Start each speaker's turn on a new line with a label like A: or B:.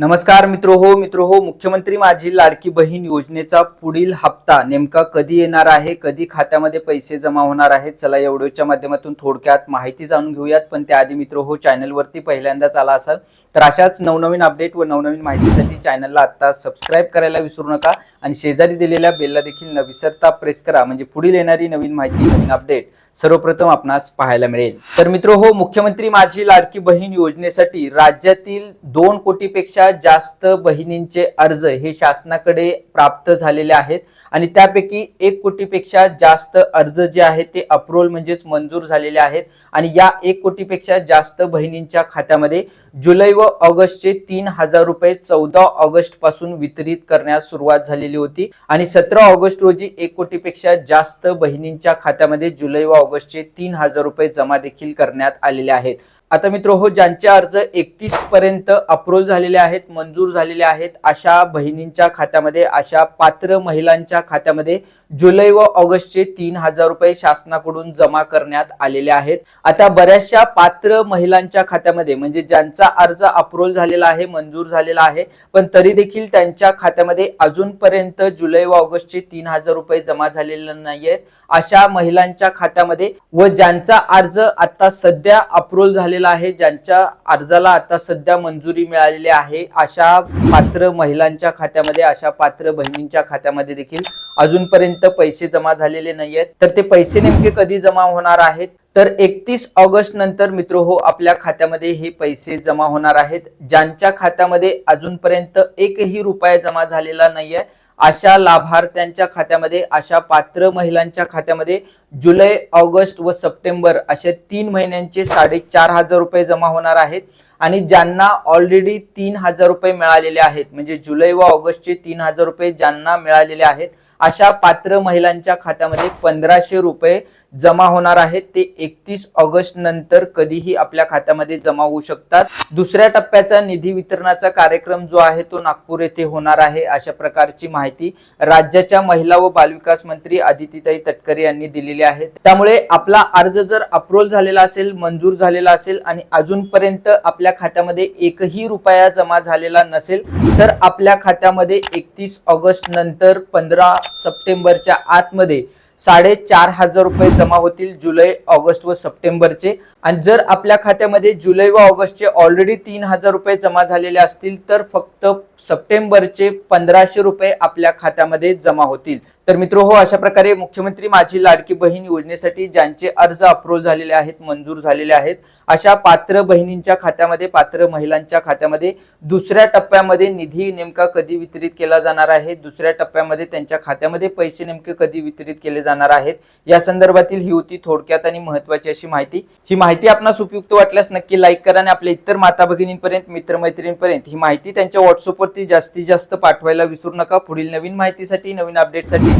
A: नमस्कार मित्र हो मित्र हो मुख्यमंत्री माझी लाडकी बहीण योजनेचा पुढील हप्ता नेमका कधी येणार आहे कधी खात्यामध्ये पैसे जमा होणार आहेत चला या व्हिडिओच्या माध्यमातून थोडक्यात माहिती जाणून घेऊयात. पण त्याआधी मित्र हो चॅनलवरती पहिल्यांदाच आला असाल तर अशाच नवनवीन अपडेट व नवनवीन माहितीसाठी चॅनलला आता सबस्क्राईब करायला विसरू नका आणि शेजारी दिलेल्या बेलला देखील न विसरता प्रेस करा. म्हणजे पुढील येणारी नवीन माहिती नवीन अपडेट सर्वप्रथम आपणास पाहायला मिळेल. तर मित्र हो मुख्यमंत्री माझी लाडकी बहीण योजनेसाठी राज्यातील दोन कोटीपेक्षा जास्त बहिणींचे अर्ज हे शासनाकडे प्राप्त झालेले आहेत आणि त्यापैकी एक कोटीपेक्षा जास्त अर्ज जे आहेत ते अप्रुव्हल म्हणजेच मंजूर झालेले आहेत. आणि या एक कोटीपेक्षा जास्त बहिणींच्या खात्यामध्ये जुलै व ऑगस्टचे तीन हजार रुपये चौदा ऑगस्टपासून वितरित करण्यास सुरुवात झालेली होती. आणि सतरा ऑगस्ट रोजी एक कोटीपेक्षा जास्त बहिणींच्या खात्यामध्ये जुलै व ऑगस्टचे तीन हजार रुपये जमा देखील करण्यात आलेले आहेत. आता मित्र हो ज्यांचे अर्ज एकतीस पर्यंत अप्रूव्ह झालेले आहेत मंजूर झालेले आहेत अशा बहिणींच्या खात्यामध्ये अशा पात्र महिलांच्या खात्यामध्ये जुलै व ऑगस्टचे तीन हजार रुपये शासनाकडून जमा करण्यात आलेले आहेत. आता बऱ्याचशा पात्र महिलांच्या खात्यामध्ये म्हणजे ज्यांचा अर्ज अप्रूव्ह झालेला आहे मंजूर झालेला आहे पण तरी देखील त्यांच्या खात्यामध्ये अजूनपर्यंत जुलै व ऑगस्टचे तीन हजार रुपये जमा झालेले नाहीयेत. अशा महिलांच्या खात्यामध्ये व ज्यांचा अर्ज आता सध्या अप्रूव्ह झालेला आहे ज्यांच्या अर्जाला आता सध्या मंजुरी मिळालेली आहे अशा पात्र महिलांच्या खात्यामध्ये अशा पात्र बहिणींच्या खात्यामध्ये देखील अजूनपर्यंत पैसे जमा झालेले नाही आहेत तर ते पैसे नेमके कधी जमा होणार आहेत? तर एकतीस ऑगस्ट नंतर मित्र हो आपल्या खात्यामध्ये हे पैसे जमा होणार आहेत. ज्यांच्या खात्यामध्ये अजूनपर्यंत एकही रुपया जमा झालेला नाहीये अशा लाभार्थ्यांच्या खात्यामध्ये अशा पात्र महिलांच्या खात्यामध्ये जुलै ऑगस्ट व सप्टेंबर असे तीन महिन्यांचे साडेचार हजार रुपये जमा होणार आहेत. आणि ज्यांना ऑलरेडी तीन हजार रुपये मिळालेले आहेत म्हणजे जुलै व ऑगस्टचे तीन हजार रुपये ज्यांना मिळालेले आहेत अशा पात्र महिलांच्या खात्यामध्ये पंधराशे रुपये जमा होणार आहेत ते एकतीस ऑगस्ट नंतर कधीही आपल्या खात्यामध्ये जमा होऊ शकतात. दुसऱ्या टप्प्याचा निधी वितरणाचा कार्यक्रम जो आहे तो नागपूर येथे होणार आहे अशा प्रकारची माहिती राज्याच्या महिला व बालविकास मंत्री आदितीताई तटकरे यांनी दिलेली आहे. त्यामुळे आपला अर्ज जर अप्रूव्ह झालेला असेल मंजूर झालेला असेल आणि अजूनपर्यंत आपल्या खात्यामध्ये एकही रुपया जमा झालेला नसेल तर आपल्या खात्यामध्ये एकतीस ऑगस्ट नंतर पंधरा सप्टेंबरच्या आतमध्ये साडेचार हजार रुपये जमा होतील जुलै ऑगस्ट व सप्टेंबरचे. आणि जर आपल्या खात्यामध्ये जुलै व ऑगस्टचे ऑलरेडी तीन हजार रुपये जमा झालेले असतील तर फक्त सप्टेंबरचे पंधराशे रुपये आपल्या खात्यामध्ये जमा होतील. तर मित्र हो अशा प्रकारे मुख्यमंत्री माझी लाडकी बहीण योजनेसाठी ज्यांचे अर्ज अप्रूव्ह झालेले आहेत मंजूर झालेले आहेत अशा पात्र बहिणींच्या खात्यामध्ये पात्र महिलांच्या खात्यामध्ये दुसऱ्या टप्प्यामध्ये निधी नेमका कधी वितरित केला जाणार आहे दुसऱ्या टप्प्यामध्ये त्यांच्या खात्यामध्ये पैसे नेमके कधी वितरित केले जाणार आहेत या संदर्भातील ही होती थोडक्यात आणि महत्वाची अशी माहिती. ही माहिती आपणास उपयुक्त वाटल्यास नक्की लाईक करा आणि आपल्या इतर माता भगिनींपर्यंत मित्रमैत्रिणींपर्यंत ही माहिती त्यांच्या व्हॉट्सअपवरती जास्तीत जास्त पाठवायला विसरू नका. पुढील नवीन माहितीसाठी नवीन अपडेटसाठी